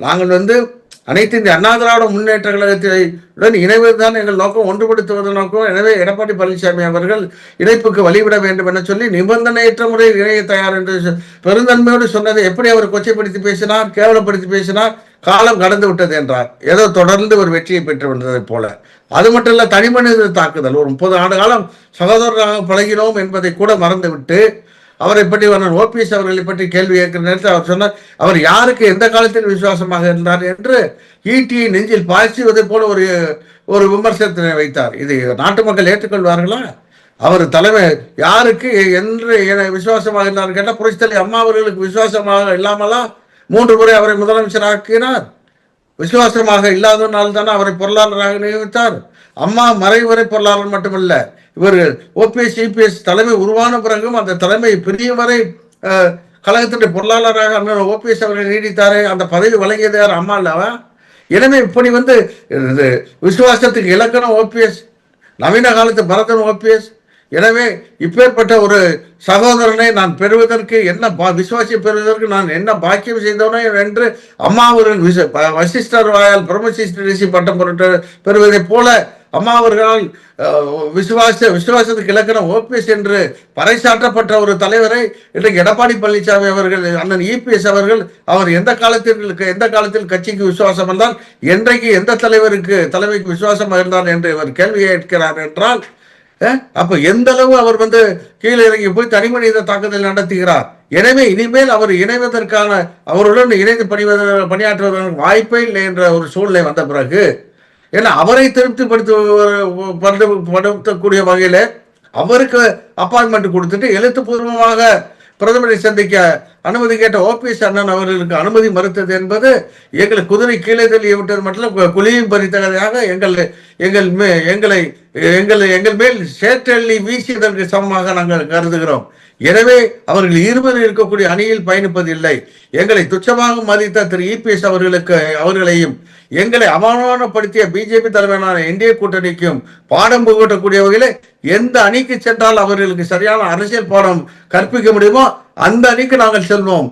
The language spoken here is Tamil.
நாங்கள் வந்து அனைத்து இந்த அண்ணா திராவிட முன்னேற்ற கழகத்துடன் இணைவதுதான் எங்கள் நோக்கம் ஒன்றுபடுத்துவது நோக்கம். எனவே எடப்பாடி பழனிசாமி அவர்கள் இணைப்புக்கு வழிவிட வேண்டும் என சொல்லி நிபந்தனையற்ற முறையில் இணைய தயார் என்று பெருந்தன்மையோடு சொன்னதை எப்படி அவர் கொச்சைப்படுத்தி பேசினார் கேவலப்படுத்தி பேசினார்? காலம் கடந்து விட்டது என்றார். ஏதோ தொடர்ந்து ஒரு வெற்றியை பெற்று வந்ததைப் போல. அது மட்டும் இல்ல தனிமனித தாக்குதல். ஒரு முப்பது ஆண்டு காலம் சகோதரராக பழகினோம் என்பதை கூட மறந்துவிட்டு அவரை பற்றி நான் ஓபிஎஸ் அவர்களை பற்றி கேள்வி கேட்கிற நேரத்தில் அவர் சொன்னார் அவர் யாருக்கு எந்த காலத்தில் விசுவாசமாக இருந்தார் என்று ஈட்டியை நெஞ்சில் பாய்ச்சுவதை போல ஒரு ஒரு விமர்சனத்தினை வைத்தார். இது நாட்டு மக்கள் ஏற்றுக்கொள்வார்களா? அவர் தலைமை யாருக்கு என்று என விசுவாசமாக இருந்தார் கேட்டால் புரட்சித்தலை அம்மா அவர்களுக்கு விசுவாசமாக இல்லாமலாம் மூன்று முறை அவரை முதலமைச்சராக்கினார். விசுவாசமாக இல்லாதனால் தானே அவரை பொருளாளராக நியமித்தார். அம்மா மறைவரை பொருளாளர் மட்டுமல்ல இவர் ஓபிஎஸ் சிபிஎஸ் தலைமை உருவான பிறகும் அந்த தலைமை பெரியவரை கழகத்தினுடைய பொருளாளராக அண்ணன் ஓபிஎஸ் அவர்கள் நீடித்தாரே அந்த பதவி வழங்கியது யார்? அம்மா இல்லவா எனவே இப்படி வந்து இது விசுவாசத்துக்கு இலக்கணம் ஓபிஎஸ் நவீன காலத்து பரதன் ஓபிஎஸ் எனவே இப்பேற்பட்ட ஒரு சகோதரனை நான் பெறுவதற்கு என்ன பா- விசுவாசி பெறுவதற்கு நான் என்ன பாக்கியம் செய்தவனோ என்று அம்மா விச- வசிஷ்டர் வாயால் பிரம்மசிஷ்டரிஷி பட்டம் பொருட்டு பெறுவதைப் போல அம்மா அவர்களால் விசுவாச விசுவாசத்துக்கு இலக்கணம் ஓபிஎஸ் என்று பறைசாற்றப்பட்ட ஒரு தலைவரை இன்றைக்கு எடப்பாடி பழனிசாமி அவர்கள் அண்ணன் இபிஎஸ் அவர்கள் அவர் எந்த காலத்திற்கு எந்த காலத்தில் கட்சிக்கு விசுவாசம் இருந்தால் என்றைக்கு எந்த தலைவருக்கு தலைமைக்கு விசுவாசம் இருந்தார் என்று இவர் கேள்வி கேட்கிறார் என்றால் அப்ப எந்த அளவு அவர் வந்து கீழே இறங்கி போய் தனி மனித தாக்குதல் நடத்துகிறார்? எனவே இனிமேல் அவர் இணைவதற்கான அவருடன் இணைந்து பணிவதற்கு பணியாற்றுவதற்கு வாய்ப்பே இல்லை என்ற ஒரு சூழ்நிலை வந்த பிறகு ஏன்னா அவரை திருப்திப்படுத்த படுத்தக்கூடிய வகையில் அவருக்கு அப்பாயின்மெண்ட் கொடுத்துட்டு எழுத்துப்பூர்வமாக பிரதமரை சந்திக்க அனுமதி கேட்ட ஓபிஎஸ் அண்ணன் அவர்களுக்கு அனுமதி மறுத்தது என்பது எங்களை குதிரை கீழே தள்ளிய விட்டது மட்டும் குழியும் பறித்ததாக எங்கள் எங்கள் மே எங்களை எங்கள் எங்கள் மேல் சேற்றள்ளி வீசியதற்கு சமமாக நாங்கள் கருதுகிறோம். எனவே அவர்கள் இருவர் இருக்கக்கூடிய அணியில் பயணிப்பதில்லை. எங்களை துச்சமாக மதித்த திரு இபிஎஸ் அவர்களுக்கு அவர்களையும் எங்களை அவமானப்படுத்திய பிஜேபி தலைமையிலான இந்திய கூட்டணிக்கும் பாடம் புகட்டக்கூடிய வகையில் எந்த அணிக்கு சென்றால் அவர்களுக்கு சரியான அரசியல் பாடம் கற்பிக்க முடியுமோ அந்த அணிக்கு நாங்கள் செல்வோம்.